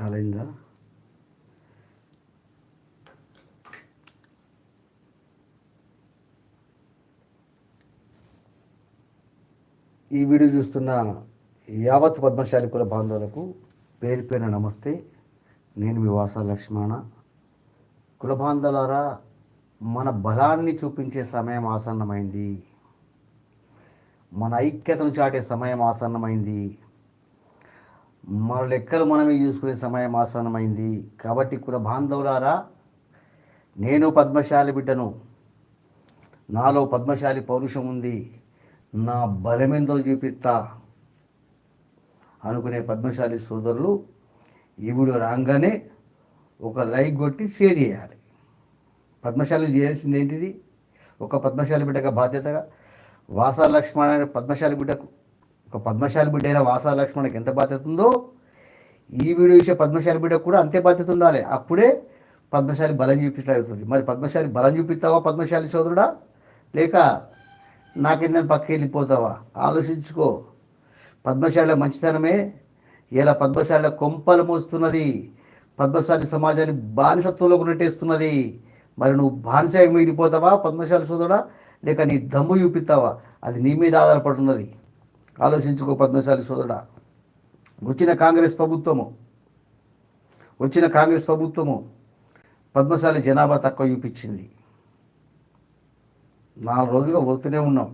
చాలా అయిందా ఈ వీడియో చూస్తున్న యావత్ పద్మశాలి కుల బాంధవులకు పేరు పేరున నమస్తే. నేను మీ వాస లక్ష్మణ. కుల బాంధవులారా మన బలాన్ని చూపించే సమయం ఆసన్నమైంది. మన ఐక్యతను చాటే సమయం ఆసన్నమైంది. మన లెక్కలు మనమే చూసుకునే సమయం ఆసనమైంది కాబట్టి కుల బాంధవులారా నేను పద్మశాలి బిడ్డను. నాలో పద్మశాలి పౌరుషం ఉంది. నా బలమెందో చూపిస్తా అనుకునే పద్మశాలి సోదరులు ఈవిడు రాగానే ఒక లైక్ కొట్టి షేర్ చేయాలి. పద్మశాలి చేయాల్సింది ఏంటిది? ఒక పద్మశాలి బిడ్డగా బాధ్యతగా. వాసా లక్ష్మణ పద్మశాలి బిడ్డకు ఒక పద్మశాలి బిడ్డ అయిన వాసాలక్ష్మణకి ఎంత బాధ్యత ఉందో ఈ వీడియో ఇచ్చే పద్మశాలి బిడ్డకు కూడా అంతే బాధ్యత ఉండాలి. అప్పుడే పద్మశాలి బలం చూపించగలుగుతుంది. మరి పద్మశాలి బలం చూపిస్తావా పద్మశాలి సోదరుడా? లేక నాకిందని పక్క వెళ్ళిపోతావా? ఆలోచించుకో. పద్మశాల మంచితనమే ఇలా పద్మశాల కొంపలు మోస్తున్నది. పద్మశాలి సమాజాన్ని బానిసత్వంలోకి నెట్టేస్తున్నది. మరి నువ్వు బానిస మిగిలిపోతావా పద్మశాల సోదరుడా? లేక నీ దమ్ము చూపిస్తావా? అది నీ మీద ఆధారపడున్నది ఆలోచించుకో పద్మశాలి సోదరుడా. వచ్చిన కాంగ్రెస్ ప్రభుత్వము వచ్చిన కాంగ్రెస్ ప్రభుత్వము పద్మశాలి జనాభా తక్కువ చూపించింది. నాలుగు రోజులుగా పోతూనే ఉన్నాం.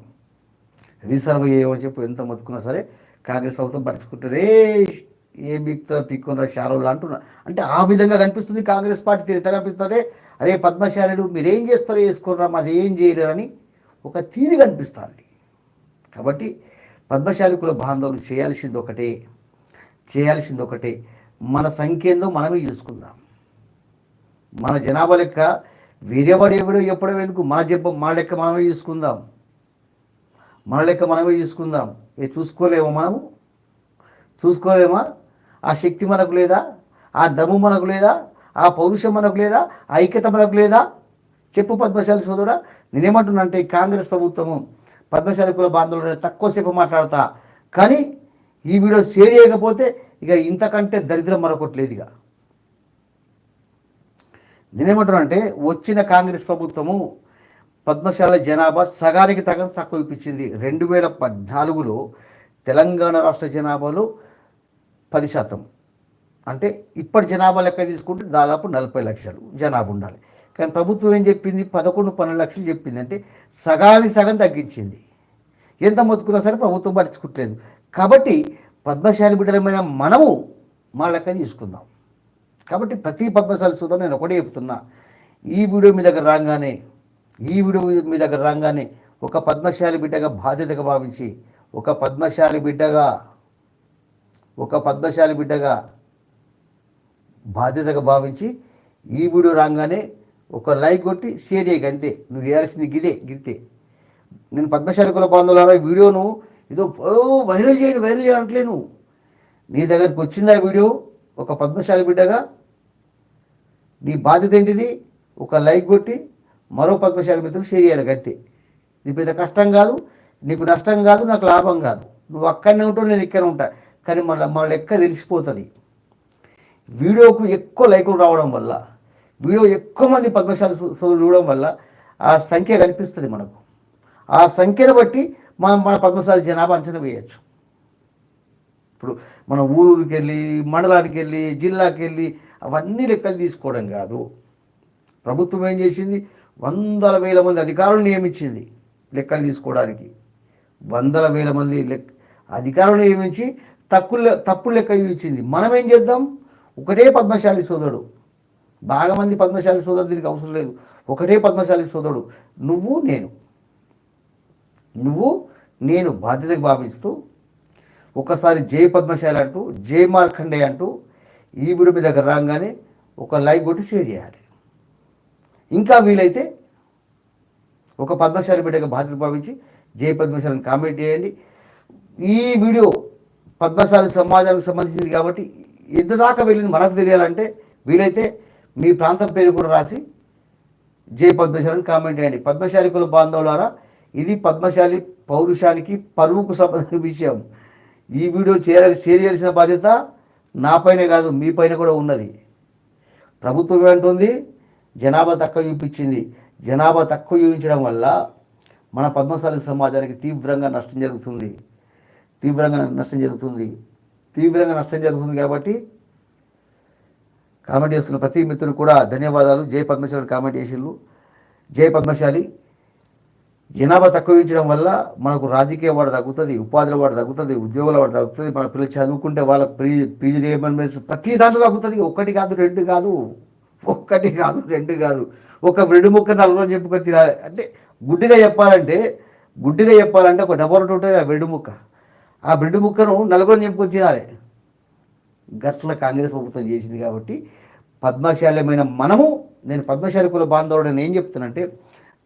రీసర్వ్ చేయమని చెప్పి ఎంత మొత్తుకున్నా సరే కాంగ్రెస్ ప్రభుత్వం పడుచుకుంటారే ఏం బిక్తారో పిక్కున్నారా షారోళ్ళు అంటున్నా. అంటే ఆ విధంగా కనిపిస్తుంది కాంగ్రెస్ పార్టీ తీరు. ఎట్లా కనిపిస్తుంది అరే పద్మశాలుడు మీరేం చేస్తారో చేసుకోరా మాది ఏం చేయలేరని ఒక తీరు కనిపిస్తుంది. కాబట్టి పద్మశాలికుల బాంధవులు చేయాల్సింది ఒకటే చేయాల్సింది ఒకటే మన సంఖ్య మనమే చూసుకుందాం. మన జనాభా లెక్క వేరేవాడు ఎవడో ఎప్పుడో ఎందుకు? మన జబ్బ మన లెక్క మనమే చూసుకుందాం. మన లెక్క మనమే చూసుకుందాం. ఏ చూసుకోలేమా మనము? చూసుకోలేమా? ఆ శక్తి మనకు లేదా? ఆ దమ్ము మనకు లేదా? ఆ పౌరుషం మనకు లేదా? ఆ ఐక్యత మనకు లేదా? చెప్పు పద్మశాలి సోదరుడా నేనేమంటున్నా అంటే కాంగ్రెస్ ప్రభుత్వము పద్మశాలి కుల బాంధవులు తక్కువసేపు మాట్లాడతా. కానీ ఈ వీడియో షేర్ చేయకపోతే ఇక ఇంతకంటే దరిద్రం మరొకటి లేదు ఇక. నేనేమంటున్నా అంటే వచ్చిన కాంగ్రెస్ ప్రభుత్వము పద్మశాల జనాభా సగానికి తగ్గ తక్కువ ఇప్పించింది. రెండు వేల పద్నాలుగులో తెలంగాణ రాష్ట్ర జనాభాలో పది శాతం. అంటే ఇప్పటి జనాభా లెక్క తీసుకుంటే దాదాపు నలభై లక్షలు జనాభా ఉండాలి. కానీ ప్రభుత్వం ఏం చెప్పింది? పదకొండు పన్నెండు లక్షలు చెప్పింది. అంటే సగానికి సగం తగ్గించింది. ఎంత మొత్తుకున్నా సరే ప్రభుత్వం పట్టించుకుంటలేదు కాబట్టి పద్మశాలి బిడ్డలమైన మనము మా లెక్క తీసుకుందాం. కాబట్టి ప్రతి పద్మశాలి సూత్రం నేను ఒకటే చెప్తున్నా. ఈ వీడియో మీ దగ్గర రాగానే ఈ వీడియో మీ దగ్గర రాగానే ఒక పద్మశాలి బిడ్డగా బాధ్యతగా భావించి ఒక పద్మశాలి బిడ్డగా ఒక పద్మశాలి బిడ్డగా బాధ్యతగా భావించి ఈ వీడియో రాగానే ఒక లైక్ కొట్టి షేర్ చేయక అంతే. నువ్వు చేయాల్సింది గిదే గితే. నేను పద్మశాలి కుల బాంధవులారా వీడియోను ఏదో వైరల్ చేయండి వైరల్ చేయాలి నువ్వు. నీ దగ్గరికి వచ్చిందా వీడియో? ఒక పద్మశాలి బిడ్డగా? నీ బాధ్యత ఏంటిది? ఒక లైక్ కొట్టి మరో పద్మశాలి మిత్రులు షేర్ చేయాలి అంతే. నీ పెద్ద కష్టం కాదు నీకు నష్టం కాదు నాకు లాభం కాదు. నువ్వు అక్కడనే ఉంటావు నేను ఇక్కడ ఉంటా. కానీ మళ్ళీ మన లెక్క తెలిసిపోతుంది. వీడియోకు ఎక్కువ లైకులు రావడం వల్ల వీడియో ఎక్కువ మంది పద్మశాలి సోదరులు చూడడం వల్ల ఆ సంఖ్య కనిపిస్తుంది మనకు. ఆ సంఖ్యను బట్టి మనం మన పద్మశాలి జనాభా అంచనా వేయచ్చు. ఇప్పుడు మన ఊరికి వెళ్ళి మండలానికి వెళ్ళి జిల్లాకి వెళ్ళి అవన్నీ లెక్కలు తీసుకోవడం కాదు. ప్రభుత్వం ఏం చేసింది? వందల వేల మంది అధికారులు నియమించింది లెక్కలు తీసుకోవడానికి. వందల వేల మంది లెక్క అధికారులు నియమించి తక్కువ తప్పుడు లెక్క ఇచ్చింది. మనం ఏం చేద్దాం? ఒకటే పద్మశాలి సోదరుడు బాగా మంది పద్మశాలి సోదరుడు దీనికి అవసరం లేదు. ఒకటే పద్మశాలి సోదరుడు. నువ్వు నేను. నువ్వు నేను బాధ్యతకు భావిస్తూ ఒకసారి జై పద్మశాలి అంటూ జై మార్కండే అంటూ ఈ వీడియో మీ దగ్గర రాగానే ఒక లైక్ కొట్టి షేర్ చేయాలి. ఇంకా వీలైతే ఒక పద్మశాలి బిడ్డగా బాధ్యత భావించి జై పద్మశాలిని కామెంట్ చేయండి. ఈ వీడియో పద్మశాలి సమాజానికి సంబంధించింది కాబట్టి ఎంత దాకా వెళ్ళింది మనకు తెలియాలంటే వీలైతే మీ ప్రాంతం పేరు కూడా రాసి జై పద్మశాలిని కామెంట్ చేయండి. పద్మశాలి కుల బాంధవులారా ఇది పద్మశాలి పౌరుషానికి పరువుకు సంబంధించిన విషయం. ఈ వీడియో చేయాలి చేయాల్సిన బాధ్యత నాపైనే కాదు మీ పైన కూడా ఉన్నది. ప్రభుత్వం ఏమంటుంది? జనాభా తక్కువ చూపించింది. జనాభా తక్కువ చూపించడం వల్ల మన పద్మశాలి సమాజానికి తీవ్రంగా నష్టం జరుగుతుంది. తీవ్రంగా నష్టం జరుగుతుంది. తీవ్రంగా నష్టం జరుగుతుంది కాబట్టి కామెంట్ చేస్తున్న ప్రతి మిత్రులు కూడా ధన్యవాదాలు. జై పద్మశాలి కామెంట్ చేసిళ్ళు జై పద్మశాలి. జనాభా తక్కువ ఇచ్చడం వల్ల మనకు రాజకీయ వాడు తగ్గుతుంది ఉపాధుల వాడు తగ్గుతుంది ఉద్యోగుల వాడు తగ్గుతుంది మన పిల్లలు చదువుకుంటే వాళ్ళకి ప్రీ పీజీ ప్రతి దాంట్లో తగ్గుతుంది. ఒకటి కాదు రెండు కాదు ఒక్కటి కాదు రెండు కాదు. ఒక రెండు ముక్క నలుగురు చెప్పుకొని తినాలి. అంటే గుడ్డిగా చెప్పాలంటే గుడ్డిగా చెప్పాలంటే ఒక డబ్బు ఒకటి ఉంటుంది ఆ బ్రెడ్ ముక్క. ఆ బ్రెడ్ ముక్కను నలుగురు చెప్పుకొని తినాలి. గట్ల కాంగ్రెస్ ప్రభుత్వం చేసింది కాబట్టి పద్మశాల్యమైన మనము నేను పద్మశాలి కుల బాంధవుడు నేను ఏం చెప్తున్నానంటే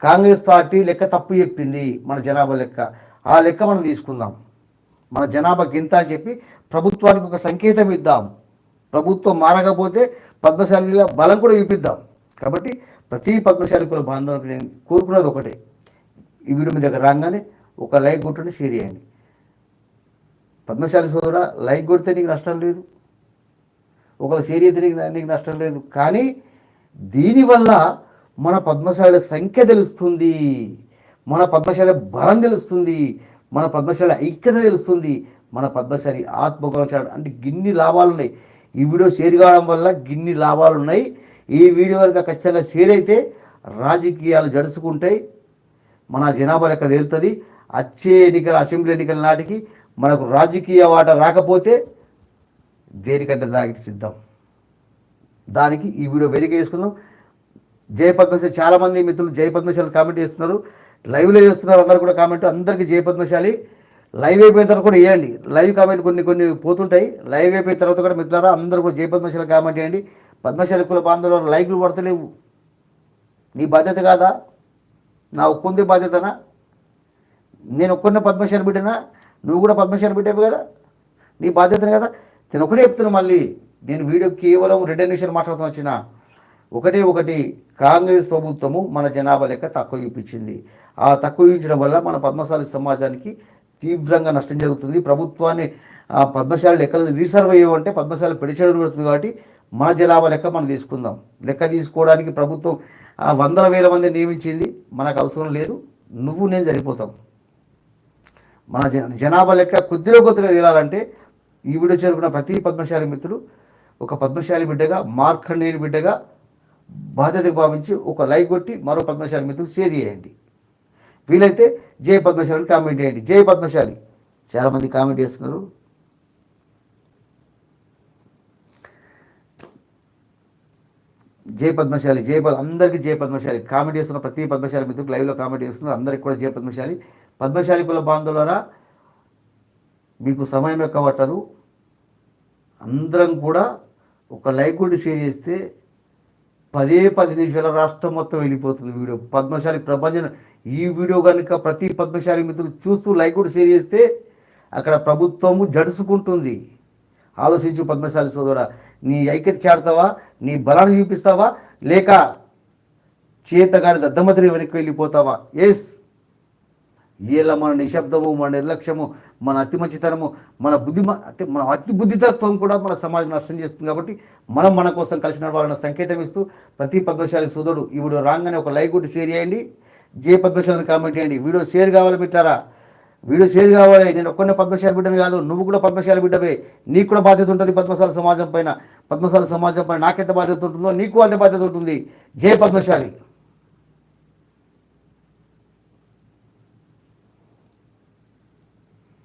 కాంగ్రెస్ పార్టీ లెక్క తప్పు చెప్పింది మన జనాభా లెక్క. ఆ లెక్క మనం తీసుకుందాం. మన జనాభా గింత అని చెప్పి ప్రభుత్వానికి ఒక సంకేతం ఇద్దాం. ప్రభుత్వం మారకపోతే పద్మశాలిల బలం కూడా చూపిద్దాం. కాబట్టి ప్రతి పద్మశాలి కుల బాంధవులకు నేను కోరుకున్నది ఒకటే. ఈ వీడియో మీ దగ్గర రాగానే ఒక లైక్ కొట్టండి షేర్ చేయండి. పద్మశాలి సోదరా లైక్ కొడితే నీకు నష్టం లేదు. ఒకవేళ షేర్ అయితే నీకు నీకు నష్టం లేదు. కానీ దీనివల్ల మన పద్మశాల సంఖ్య తెలుస్తుంది. మన పద్మశాల బలం తెలుస్తుంది. మన పద్మశాల ఐక్యత తెలుస్తుంది. మన పద్మశాలి ఆత్మగౌరవం అంటే గిన్ని లాభాలు ఉన్నాయి ఈ వీడియో షేర్ కావడం వల్ల గిన్ని లాభాలు ఉన్నాయి ఈ వీడియో కనుక ఖచ్చితంగా షేర్ అయితే రాజకీయాలు జడుచుకుంటాయి. మన జనాభా లెక్క తేలుతుంది. వచ్చే ఎన్నికల అసెంబ్లీ ఎన్నికల నాటికి మనకు రాజకీయ వాట రాకపోతే దేనికంటే దానికి సిద్ధం? దానికి ఈ వీడియో వేదిక చేసుకుందాం జయ పద్మశాలి చాలామంది మిత్రులు జయ పద్మశాలి కామెంట్ చేస్తున్నారు. లైవ్లో చేస్తున్నారు అందరు కూడా కామెంట్. అందరికీ జయ పద్మశాలి లైవ్ అయిపోయిన తర్వాత కూడా వేయండి. లైవ్ కామెంట్ కొన్ని కొన్ని పోతుంటాయి. లైవ్ అయిపోయిన తర్వాత కూడా మిత్రులారా అందరూ కూడా జయ పద్మశాలి కామెంట్ చేయండి. పద్మశాలి కుల బాంధవులు లైక్లు పడతలేవు. నీ బాధ్యత కాదా? నా ఒక్కొంది బాధ్యతనా? నేను ఒక్కరినే పద్మశాలి బిడ్డనా? నువ్వు కూడా పద్మశాలి బిడ్డవి కదా? నీ బాధ్యతనే కదా? నేను ఒకటే చెప్తున్నా మళ్ళీ నేను వీడియో కేవలం రెండు నిమిషాలు మాట్లాడుతూ వచ్చిన. ఒకటే ఒకటి కాంగ్రెస్ ప్రభుత్వము మన జనాభా లెక్క తక్కువ చూపించింది. ఆ తక్కువ చూపించడం వల్ల మన పద్మశాలి సమాజానికి తీవ్రంగా నష్టం జరుగుతుంది. ప్రభుత్వాన్ని ఆ పద్మశాలి లెక్కలు రీసర్వ్ అయ్యేవంటే పద్మశాలి పెడిచడం పెడుతుంది కాబట్టి మన జనాభా లెక్క మనం తీసుకుందాం. లెక్క తీసుకోవడానికి ప్రభుత్వం వందల వేల మంది నియమించింది. మనకు అవసరం లేదు. నువ్వు నేను సరిపోతాం మన జన జనాభా లెక్క కొద్దిలో కొద్దిగా తీరాలంటే ఈ వీడియో చేరుకున్న ప్రతి పద్మశాలి మిత్రుడు ఒక పద్మశాలి బిడ్డగా మార్కండేయుని బిడ్డగా బాధ్యతకు భావించి ఒక లైక్ కొట్టి మరో పద్మశాలి మిత్రులు షేర్ చేయండి. వీలైతే జయ పద్మశాలి కామెంట్ చేయండి. జయ పద్మశాలి. చాలామంది కామెంట్ చేస్తున్నారు. జయ పద్మశాలి జయ పద్ అందరికీ జయ పద్మశాలి. కామెంట్ చేస్తున్న ప్రతి పద్మశాలి మిత్రులు లైవ్లో కామెంట్ చేస్తున్నారు. అందరికీ కూడా జయ పద్మశాలి. పద్మశాలి కుల బాంధవులరా మీకు సమయం ఎక్కువ పట్టదు. అందరం కూడా ఒక లైక్ కూడా షేర్ చేస్తే పదే పది నిమిషాల రాష్ట్రం మొత్తం వెళ్ళిపోతుంది వీడియో. పద్మశాలి ప్రభంజన. ఈ వీడియో కనుక ప్రతి పద్మశాలి మిత్రులు చూస్తూ లైక్ కూడా షేర్ చేస్తే అక్కడ ప్రభుత్వము జడుసుకుంటుంది. ఆలోచించు పద్మశాలి సోదరా నీ ఐక్యత చాడతావా నీ బలాన్ని చూపిస్తావా? లేక చేతగాడి దద్దమతిని వెనక్కి వెళ్ళిపోతావా? ఎస్ ఇలా మన నిశ్శబ్దము మన నిర్లక్ష్యము మన అతి మంచితనము మన బుద్ధి అంటే మన అతి బుద్ధితత్వం కూడా మన సమాజం నష్టం చేస్తుంది కాబట్టి మనం మన కోసం కలిసిన వాళ్ళని సంకేతం ఇస్తూ ప్రతి పద్మశాలి సోదరుడు ఈ రాగానే ఒక లైక్ కొట్టి షేర్ చేయండి. జే పద్మశాలని కామెంట్ చేయండి. వీడియో షేర్ కావాలి పెట్టారా వీడియో షేర్ కావాలి. నేను ఒక్కనే పద్మశాల బిడ్డని కాదు నువ్వు కూడా పద్మశాల బిడ్డవే. నీకు కూడా బాధ్యత ఉంటుంది పద్మశాల సమాజం పైన. పద్మశాల సమాజం పైన నాకెంత బాధ్యత ఉంటుందో నీకు అంత బాధ్యత ఉంటుంది. జయ పద్మశాలి.